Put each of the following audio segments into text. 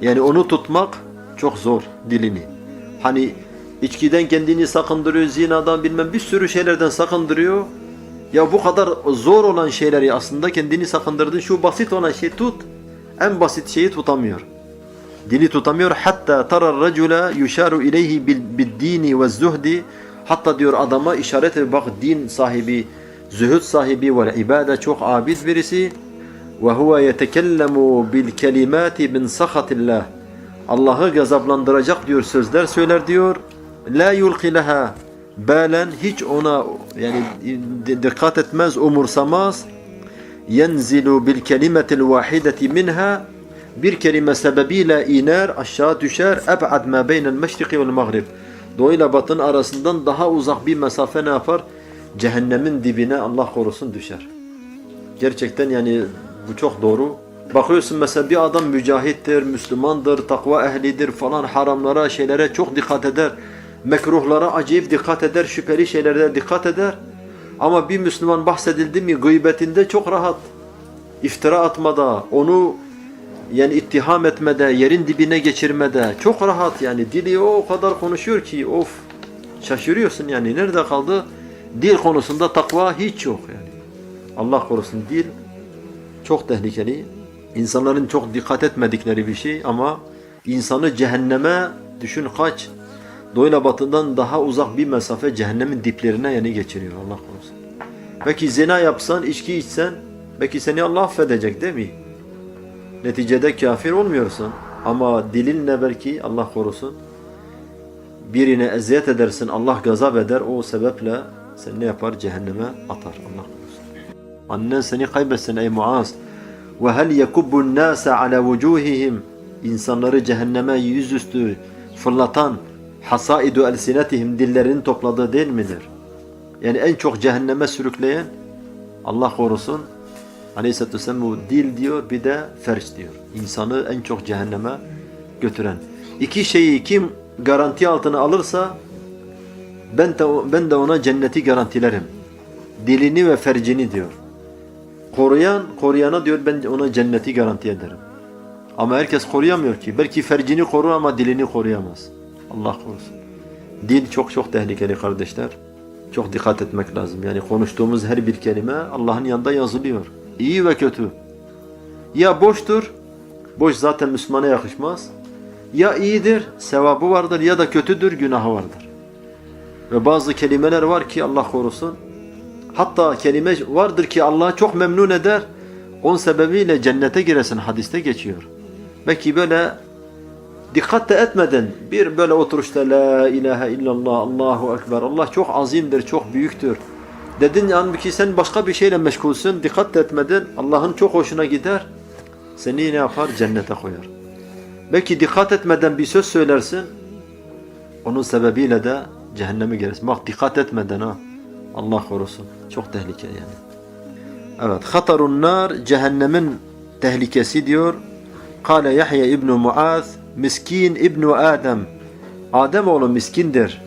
Yani onu tutmak çok zor dilini. Hani içkiden kendini sakındırıyor, zinadan bilmem bir sürü şeylerden sakındırıyor. Ya bu kadar zor olan şeyleri aslında kendini sakındırdın. Şu basit olan şey tut. En basit şeyi tutamıyor. Dili tutamıyor. Hatta tarar racula yusharu ileyhi bil, dini ve zuhdi. Hatta diyor adama işaret ediyor. Bak din sahibi, zühd sahibi ve ibade çok abid birisi. Ve huve yetekellemu bil kelimati min sahatillah. Allah'ı gazaplandıracak diyor sözler söyler diyor. La yulqi leha balen hiç ona yani dikkat etmez, umursamaz. Yenzilu bil kelimetil vahideti minha bir kelime sebebiyle iner, aşağı düşer. Eb'ad ma beynel meşriki vel mağrib. Doğu ile batının arasından daha uzak bir mesafe ne yapar? Cehennemin dibine Allah korusun düşer. Gerçekten yani bu çok doğru. Bakıyorsun mesela bir adam mücahittir, Müslümandır, takva ehlidir falan haramlara, şeylere çok dikkat eder. Mekruhlara acayip dikkat eder, şüpheli şeylere dikkat eder. Ama bir Müslüman bahsedildi mi gıybetinde çok rahat. İftira atmada, onu yani ittiham etmede, yerin dibine geçirmede çok rahat yani dili o kadar konuşuyor ki of şaşırıyorsun yani nerede kaldı? Dil konusunda takva hiç yok yani. Allah korusun dil çok tehlikeli. İnsanların çok dikkat etmedikleri bir şey ama insanı cehenneme düşün kaç doğuyla batından daha uzak bir mesafe cehennemin diplerine yani geçiriyor Allah korusun. Peki zina yapsan, içki içsen belki seni Allah affedecek değil mi? Neticede kafir olmuyorsun ama dilinle belki Allah korusun birine eziyet edersin Allah gazap eder o sebeple seni ne yapar cehenneme atar Allah korusun. Annen seni kaybetsin ey Muaz. Ve hel yekubbu nase ala vucuhihim insanları cehenneme yüzüstü fırlatan hasaidu elsinetihim dillerini topladığı değil midir? Yani en çok cehenneme sürükleyen Allah korusun Aleyhisselatü Vesselam bu dil diyor bir de ferç diyor. İnsanı en çok cehenneme götüren. İki şeyi kim garanti altına alırsa ben de, ben de ona cenneti garantilerim. Dilini ve fercini diyor. Koruyan, koruyana diyor ben ona cenneti garanti ederim. Ama herkes koruyamıyor ki. Belki fercini korur ama dilini koruyamaz. Allah korusun. Dil çok çok tehlikeli kardeşler. Çok dikkat etmek lazım. Yani konuştuğumuz her bir kelime Allah'ın yanında yazılıyor. İyi ve kötü. Ya boştur, boş zaten Müslümana yakışmaz. Ya iyidir, sevabı vardır ya da kötüdür, günahı vardır. Ve bazı kelimeler var ki Allah korusun. Hatta kelime vardır ki Allah'ı çok memnun eder. Onun sebebiyle cennete giresin hadiste geçiyor. Belki böyle dikkat de etmeden bir böyle oturuşta la ilahe illallah Allahu ekber Allah çok azimdir, çok büyüktür. Dedin yani ki sen başka bir şeyle meşgulsün, dikkat de etmedin, Allah'ın çok hoşuna gider, seni ne yapar? Cennete koyar. Belki dikkat etmeden bir söz söylersin, onun sebebiyle de cehenneme girersin. Bak dikkat etmeden ha, Allah korusun. Çok tehlikeli yani. Evet, hatarun nar, cehennemin tehlikesi diyor. Kale Yahya İbn Muaz, miskin İbn Adem. Adem oğlu miskindir,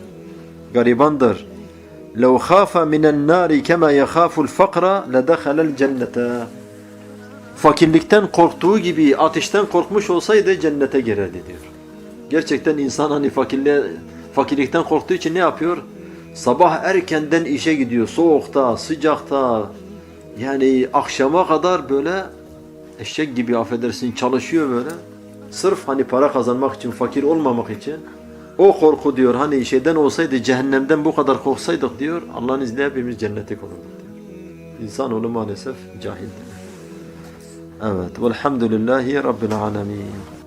garibandır. لو خاف من النار كما يخاف الفقر لدخل الجنة Fakirlikten korktuğu gibi ateşten korkmuş olsaydı cennete girerdi diyor. Gerçekten insan hani fakirliğe, fakirlikten korktuğu için ne yapıyor? Sabah erkenden işe gidiyor. Soğukta, sıcakta. Yani akşama kadar böyle eşek gibi affedersin çalışıyor böyle. Sırf hani para kazanmak için, fakir olmamak için. O korku diyor hani şeyden olsaydı cehennemden bu kadar korksaydık diyor Allah'ın izniyle hepimiz cennete olurduk diyor. İnsanoğlu maalesef cahildir. Evet. Velhamdülillahi Rabbil alemin.